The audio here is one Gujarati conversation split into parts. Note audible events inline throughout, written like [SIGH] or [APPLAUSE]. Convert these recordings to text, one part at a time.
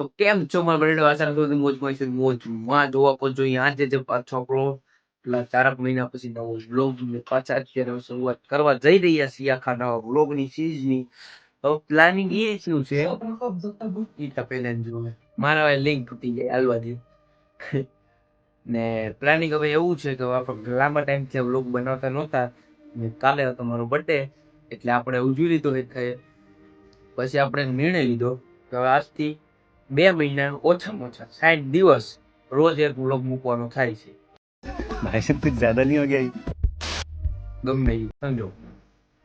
તો કેમ છો મારા બર્થડે વાસણ સુધી મોજ મોજ મોજમાં જોવા પહોંચો આજે જે આપણો પેલા ચારક મહિના પછી નવો વ્લોગ પાછા અત્યારે શરૂઆત કરવા જઈ રહ્યા છીએ આખા નવા બ્લોગની સીઝની હવે પ્લાનિંગ એ શું છે? તો જોવે. મારા હવે લિંક તૂટી જાય. હાલવા દે [LAUGHS] ને પ્લાનિંગ હવે એવું છે કે આપણે લાંબા ટાઈમથી વ્લોગ બનાવતા નહોતા. ને કાલે હતો મારો બર્થડે એટલે આપણે ઉજવી લીધો એટલે પછી આપણે નિર્ણય લીધો કે હવે આજથી બે મહિના ઓછામાં ઓછા સાઠ દિવસ રોજ એક વ્લોગ મૂકવાનો થાય છે. ભાઈ સાહેબ કુછ જ્યાદા નહીં હો ગમે સમજો.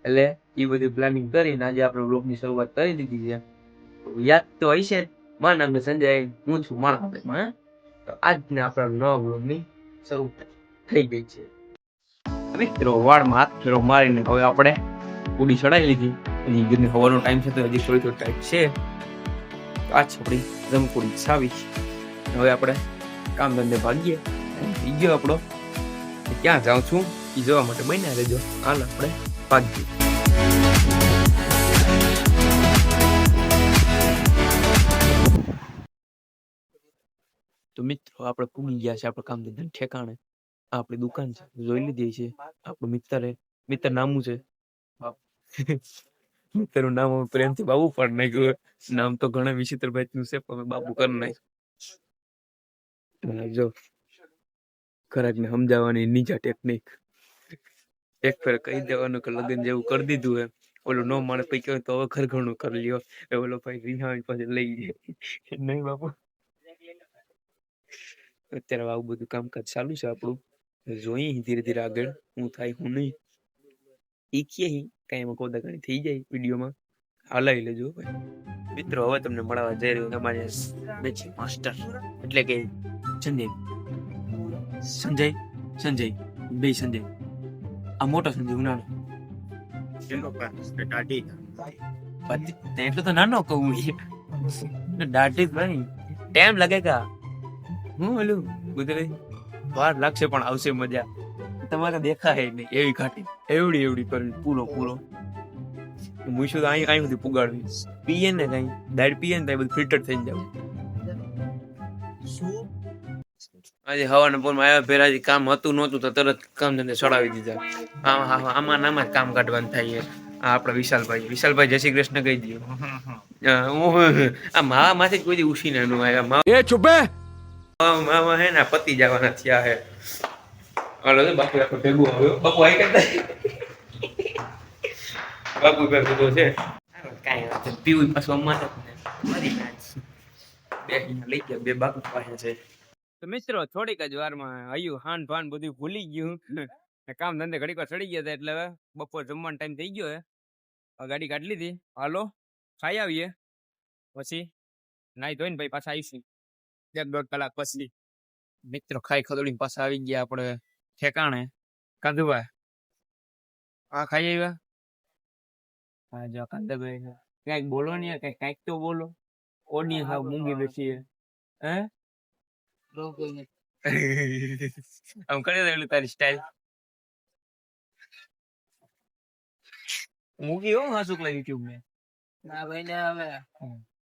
એટલે એ બધી પ્લાનિંગ કરીને આજે આપણે વ્લોગની શરૂઆત કરી દીધી છે. યાદ તો હશે જ. મારું નામ સંજય હું છું મારા ભાઈમાં તો આજને આપણા નવા વ્લોગની શરૂ થઈ ગઈ છે. મિત્રો વાળમાં હાથ ફેરો મારીને હવે આપણે પૂડી ચડાવી લીધી. હજી ગીરની હવાનો ટાઈમ છે તો હજી થોડી થોડી ટાઈમ છે. આ છપડી જમકુડી છાવી હવે આપણે કામ ધંધે ભાગીએ. ગયો આપણો ક્યાં જાઉં છું એ જોવા માટે બન્યા રહેજો. હાલ આપણે ભાગીએ. તો મિત્રો, આપણે પૂગી ગયા છે આપણે કામ ધંધા ઠેકાણે. આપણી દુકાન છે, જોઈ લીધી છે આપણું મિત્ર મિત્ર નામું છે. મિત્રનું નામ અમે પ્રેમથી બાબુ પણ નાખ્યું નામ તો ઘણા વિચિત્ર ભાઈ છે પણ બાબુ કરી નાખ્યું. જો ખરાકને સમજાવવાની નીચા ટેકનિક એક ફેર કહી દેવાનું કે લગ્ન જેવું કરી દીધું એમ. ઓલું નો માણે પછી કહે તો હવે ઘર ઘણું કરી લ્યો. એ ઓલો ભાઈ રિહાવી પછી લઈ જાય નહીં બાપુ અત્યારે આવું બધું કામકાજ ચાલુ છે આપણું. જોઈએ ધીરે ધીરે આગળ. હું થાય હું નહીં. શીખીએ કઈ એમાં કોદાગણી થઈ જાય વિડીયોમાં. હલાવી લેજો ભાઈ. મિત્રો હવે તમને મળવા જઈ રહ્યો તમારે બેચી માસ્ટર એટલે કે સંજય. સંજય? સંજય. બે સંજય. આ મોટો સંજય ઉનાળો. એટલો તો નાનો કહું. દાઢી ભાઈ ટાઈમ લાગેગા હું ઓલું ગુજરાતી વાર લાગશે પણ આવશે મજા. તમારે દેખાય નહીં એવી ઘાટી. એવડી એવડી કરવી પૂરો પૂરો. હું શું અહીં અહીં સુધી પુગાડવી પીએ ને કઈ. દાળ પીએ ને બધું ફિલ્ટર થઈ જવું આજે હવાના પોરમાં આવ્યા ભેરાજી કામ હતું નહોતું તો તરત કામ ધંધે સડાવી દીધા. આમાં હા આમાં આમાં કામ કાઢવાનું થાય આ આપણા વિશાલભાઈ. વિશાલભાઈ જય શ્રી કૃષ્ણ કહી દીધું આ માવા માથે કોઈ ઉછીને આવ્યા. એ છુપે. માવા હે ને પતિ જવાના થયા હે. હાલો તો બાપુ આપણે ભેગું આવ્યો બાપુ આઈ કરતા બાપુ ભેગું તો છે કાંઈ વાત. પીવું પાછું અમારે. મારી. બે લઈ ગયા બે બાપુ પાસે છે તો મિત્રો થોડીક જ વારમાં આયુ હાન ભાન બધું ભૂલી ગયું. કામ ધંધે ઘડીક વાર ચડી ગયા હતા એટલે હવે બપોર જમવાનો ટાઈમ થઈ ગયો હે. ગાડી કાઢી લીધી. હાલો ખાઈ આવીએ. પછી નાઈ ધોઈને ભાઈ પાછા આવીશું. એક દોઢ કલાક પછી. મિત્રો ખાઈ ખદોડીને પાછા આવી ગયા આપણે. ઠેકાણે? કાંદુભાઈ આ ખાઈ આવ્યા? હા જો કાંદાભાઈ કંઈક બોલો ને કંઈક કંઈક તો બોલો. ઓડિયન્સ આવ મૂંગી બેસી. હે? [LAUGHS] આમ કરી દેલું તારી સ્ટાઇલ મૂકી હો હા શુક્લા યુટ્યુબ મેં. ના ભાઈ ને હવે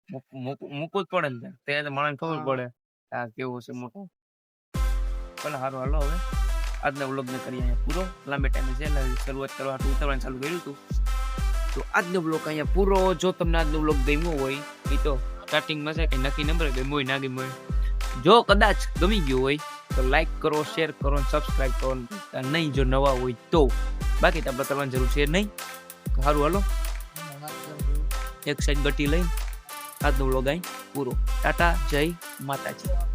મૂક- મૂક- મૂકવું જ પડે ને ત્યાં. ત્યાં તો માણસ ખબર પડે. આ કેવો છે મોટું. ભલે સારું હાલો હવે. આજના વ્લોગ કરી અહીંયા પૂરો. લાંબે ટાઈમે છે શરૂઆત કરવા ઉતરવાનું ચાલુ કર્યું હતું. તો આજનો બ્લોગ અહીંયા પૂરો. જો તમને આજનો બ્લોગ ગમ્યો હોય, એ તો સ્ટાર્ટિંગમાં છે કે નક્કી નંબર ગમ્યો હોય, ના ગમ્યો હોય, જો કદાચ ગમી ગયો હોય, તો લાઈક કરો શેર કરો સબસ્ક્રાઈબ કરો. નહીં, જો નવા હોય તો. બાકી તો આપણે કરવાની જરૂર છે નહીં. સારું હાલો. એક સાઈડ ગટી લઈ આજનો બ્લોગ અહીં પૂરો. ટાટા, જય માતાજી.